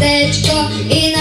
містечко і на